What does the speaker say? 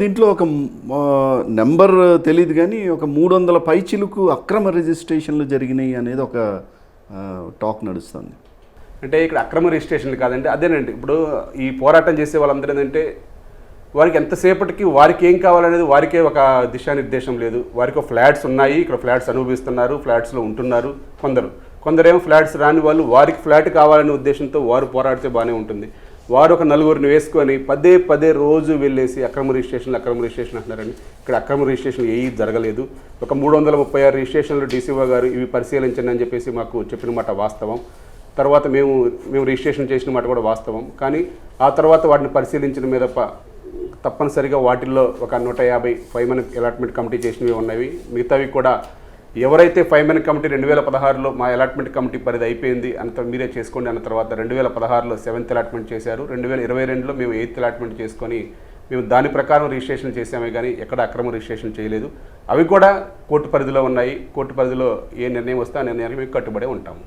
దీంట్లో ఒక నెంబర్ తెలియదు కానీ ఒక మూడు వందల పైచిలుకు అక్రమ రిజిస్ట్రేషన్లు జరిగినాయి అనేది ఒక టాక్ నడుస్తుంది. అంటే ఇక్కడ అక్రమ రిజిస్ట్రేషన్లు కాదండి అదేనండి. ఇప్పుడు ఈ పోరాటం చేసే వాళ్ళందరూ ఏంటంటే వారికి ఎంతసేపటికి వారికి ఏం కావాలనేది వారికే ఒక దిశానిర్దేశం లేదు. వారికి ఫ్లాట్స్ ఉన్నాయి. ఇక్కడ ఫ్లాట్స్ అనుభవిస్తున్నారు. ఫ్లాట్స్లో ఉంటున్నారు కొందరు. కొందరేమో ఫ్లాట్స్ రాని వాళ్ళు వారికి ఫ్లాట్ కావాలనే ఉద్దేశంతో వారు పోరాడితే బాగానే ఉంటుంది. వారు ఒక నలుగురిని వేసుకొని పదే పదే రోజు వెళ్ళేసి అక్రమ రిజిస్ట్రేషన్ అక్రమ రిజిస్ట్రేషన్ అంటున్నారండి. ఇక్కడ అక్రమ రిజిస్ట్రేషన్ ఏవి జరగలేదు. ఒక మూడు వందల ముప్పై ఆరు రిజిస్ట్రేషన్లు డీసీఓ గారు ఇవి పరిశీలించండి అని చెప్పేసి మాకు చెప్పిన మాట వాస్తవం. తర్వాత మేము మేము రిజిస్ట్రేషన్ చేసిన మాట కూడా వాస్తవం. కానీ ఆ తర్వాత వాటిని పరిశీలించిన మీద తప్పనిసరిగా వాటిల్లో ఒక నూట యాభై ఫైవ్ మన అలాట్మెంట్ కమిటీ చేసినవి ఉన్నవి. మిగతావి కూడా ఎవరైతే ఫైవ్ మెన్ కమిటీ రెండు వేల పదహారులో మా అలాట్మెంట్ కమిటీ పరిధి అయిపోయింది అంత మీరే చేసుకోండి అన్న తర్వాత రెండు వేల పదహారులో సెవెంత్ అలాట్మెంట్ చేశారు. రెండు వేల ఇరవై రెండులో మేము ఎయిత్ అలాట్మెంట్ చేసుకొని మేము దాని ప్రకారం రిజిస్ట్రేషన్ చేసామే కానీ ఎక్కడ అక్రమ రిజిస్ట్రేషన్ చేయలేదు. అవి కూడా కోర్టు పరిధిలో ఉన్నాయి. కోర్టు పరిధిలో ఏ నిర్ణయం వస్తే ఆ నిర్ణయానికి మేము కట్టుబడే ఉంటాము.